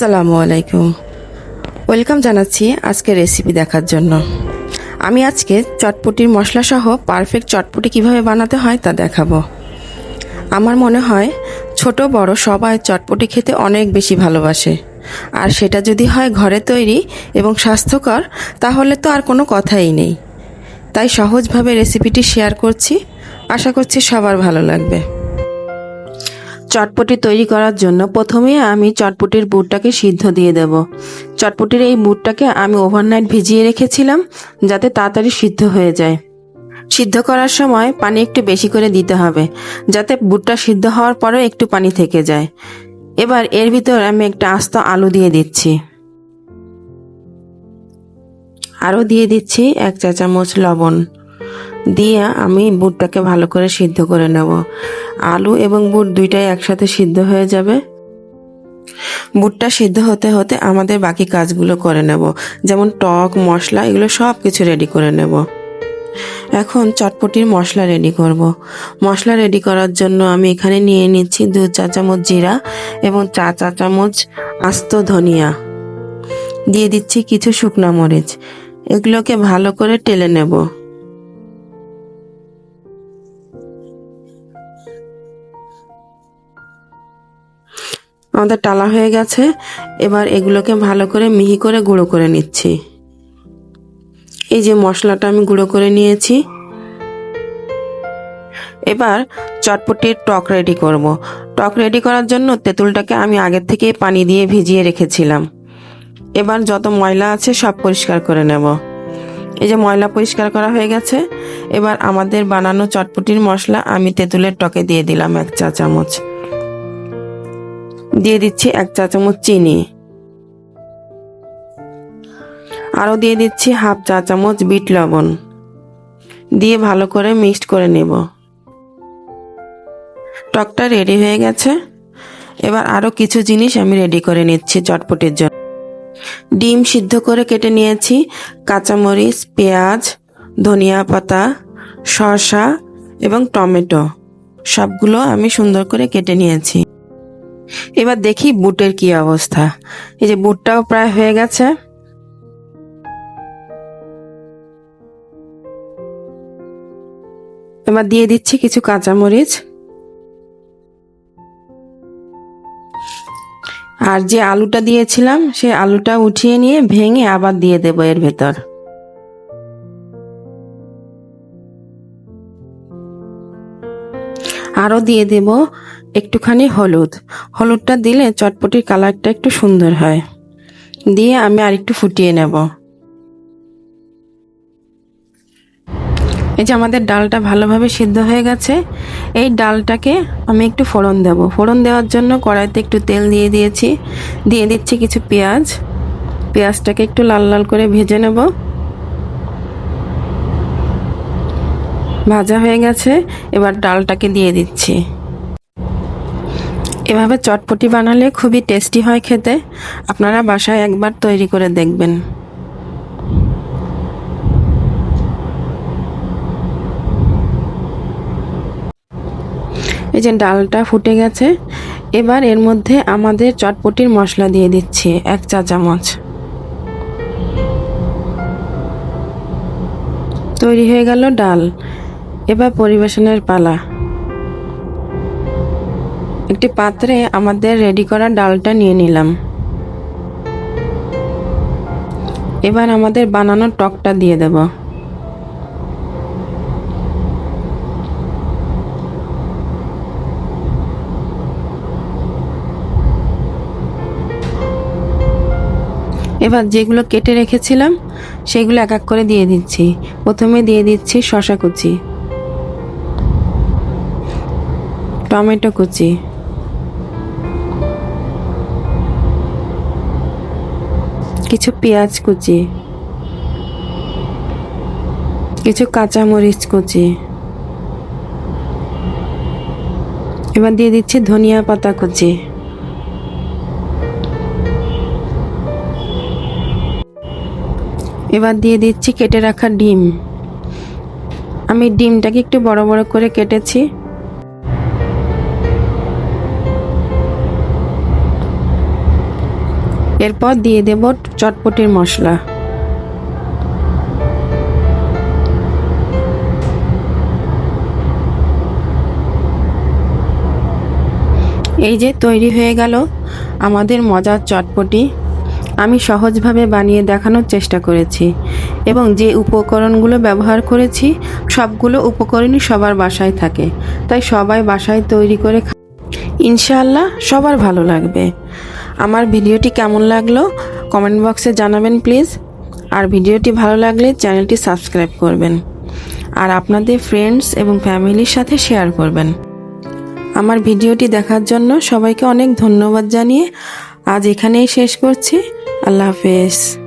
আসসালামু আলাইকুম। ওয়েলকাম জানাচ্ছি আজকে রেসিপি দেখার জন্য। আমি আজকে চটপটির মশলা সহ পারফেক্ট চটপটি কীভাবে বানাতে হয় তা দেখাবো। আমার মনে হয় ছোট, বড় সবাই চটপটি খেতে অনেক বেশি ভালোবাসে। আর সেটা যদি হয় ঘরে তৈরি এবং স্বাস্থ্যকর, তাহলে তো আর কোনো কথাই নেই। তাই সহজভাবে রেসিপিটি শেয়ার করছি। আশা করছি সবার ভালো লাগবে। চটপটি তৈরি করার জন্য প্রথমে আমি চটপটির বুটটাকে সিদ্ধ দিয়ে দেব। চটপটির এই বুটটাকে আমি ওভারনাইট ভিজিয়ে রেখেছিলাম যাতে তাড়াতাড়ি সিদ্ধ হয়ে যায়। সিদ্ধ করার সময় পানি একটু বেশি করে দিতে হবে, যাতে বুটটা সিদ্ধ হওয়ার পরেও একটু পানি থেকে যায়। এবার এর ভিতর আমি একটা আস্ত আলু দিয়ে দিচ্ছি। আরও দিয়ে দিচ্ছি এক চা চামচ লবণ। দিয়ে আমি বুটটাকে ভালো করে সিদ্ধ করে নেব। আলু এবং বুট দুইটাই একসাথে সিদ্ধ হয়ে যাবে। বুটটা সিদ্ধ হতে হতে আমাদের বাকি কাজগুলো করে নেব। যেমন টক, মশলা, এগুলো সব কিছু রেডি করে নেব। এখন চটপটির মশলা রেডি করব। মশলা রেডি করার জন্য আমি এখানে নিয়ে নিচ্ছি দু চা চামচ জিরা এবং চা চা চামচ আস্ত ধনিয়া। দিয়ে দিচ্ছি কিছু শুকনা মরিচ। এগুলোকে ভালো করে টেলে নেব। আমাদের টালা হয়ে গেছে। এবার এগুলোকে ভালো করে মিহি করে গুঁড়ো করে নিচ্ছি। এই যে মশলাটা আমি গুঁড়ো করে নিয়েছি। এবার চটপটির টক রেডি করব। টক রেডি করার জন্য তেঁতুলটাকে আমি আগের থেকে পানি দিয়ে ভিজিয়ে রেখেছিলাম। এবার যত ময়লা আছে সব পরিষ্কার করে নেব। এই যে ময়লা পরিষ্কার করা হয়ে গেছে। এবার আমাদের বানানো চটপটির মশলা আমি তেঁতুলের টকে দিয়ে দিলাম এক চা চামচ দিয়ে দিচ্ছি এক চা চামচ চিনি। আরও দিয়ে দিচ্ছি হাফ চা চামচ বিট লবণ। দিয়ে ভালো করে মিক্সড করে নেব। টকটা রেডি হয়ে গেছে। এবার আরও কিছু জিনিস আমি রেডি করে নিচ্ছি চটপটির জন্য। ডিম সিদ্ধ করে কেটে নিয়েছি। কাঁচামরিচ, পেঁয়াজ, ধনিয়া পাতা, শসা এবং টমেটো। সবগুলো আমি সুন্দর করে কেটে নিয়েছি। এবার দেখি বুটের কি অবস্থা। এই যে বুটটাও প্রায় হয়ে গেছে। এবার দিয়ে দিচ্ছি কিছু কাঁচামরিচ। আর যে আলুটা দিয়েছিলাম, সে আলুটা উঠিয়ে নিয়ে ভেঙে আবার দিয়ে দেব এর ভেতর। আরও দিয়ে দেব একটুখানি হলুদ। হলুদটা দিলে চটপটির কালারটা একটু সুন্দর হয়। দিয়ে আমি আর একটু ফুটিয়ে নেব। এই যে আমাদের ডালটা ভালোভাবে সিদ্ধ হয়ে গেছে। এই ডালটাকে আমি একটু ফোড়ন দেব। ফোড়ন দেওয়ার জন্য কড়াইতে একটু তেল দিয়ে দিয়েছি। দিয়ে দিচ্ছি কিছু পেঁয়াজ। পেঁয়াজটাকে একটু লাল লাল করে ভেজে নেব। ভাজা হয়ে গেছে, এবার ডালটাকে দিয়ে দিচ্ছি। এভাবে চটপটি বানালে খুবই টেস্টি হয় খেতে। আপনারা বাসায় একবার তৈরি করে দেখবেন। এই যে ডালটা ফুটে গেছে, এবার এর মধ্যে আমাদের চটপটির মশলা দিয়ে দিচ্ছি, এক চা চামচ। তৈরি হয়ে গেল ডাল। এবার পরিবেশনের পালা। একটি পাত্রে আমাদের রেডি করা ডালটা নিয়ে নিলাম। এবার আমাদের বানানো টকটা দিয়ে দেব। এবার যেগুলো কেটে রেখেছিলাম, সেগুলো এক এক করে দিয়ে দিচ্ছি। প্রথমে দিয়ে দিচ্ছি শশা কুচি। টমেটো কুচি। কিছু পেঁয়াজ কুচি। কিছু কাঁচামরিচ কুচি। এবার দিয়ে দিচ্ছি ধনিয়া পাতা কুচি। এবার দিয়ে দিচ্ছি কেটে রাখা ডিম। আমি ডিমটাকে একটু বড় বড় করে কেটেছি। এরপর দিয়ে দেব চটপটির মশলা। এই যে তৈরি হয়ে গেল আমাদের মজার চটপটি। আমি সহজভাবে বানিয়ে দেখানোর চেষ্টা করেছি এবং যে উপকরণগুলো ব্যবহার করেছি, সবগুলো উপকরণই সবার বাসায় থাকে। তাই সবাই বাসায় তৈরি করে ইনশাআল্লাহ সবার ভালো লাগবে। আমার ভিডিওটি কেমন লাগল কমেন্ট বক্সে জানাবেন প্লিজ। আর ভিডিওটি ভালো লাগলে চ্যানেলটি সাবস্ক্রাইব করবেন। আর আপনাদের ফ্রেন্ডস এবং ফ্যামিলির সাথে শেয়ার করবেন। আমার ভিডিওটি দেখার জন্য সবাইকে অনেক ধন্যবাদ জানিয়ে আজ এখানেই শেষ করছি। আল্লাহ হাফেজ।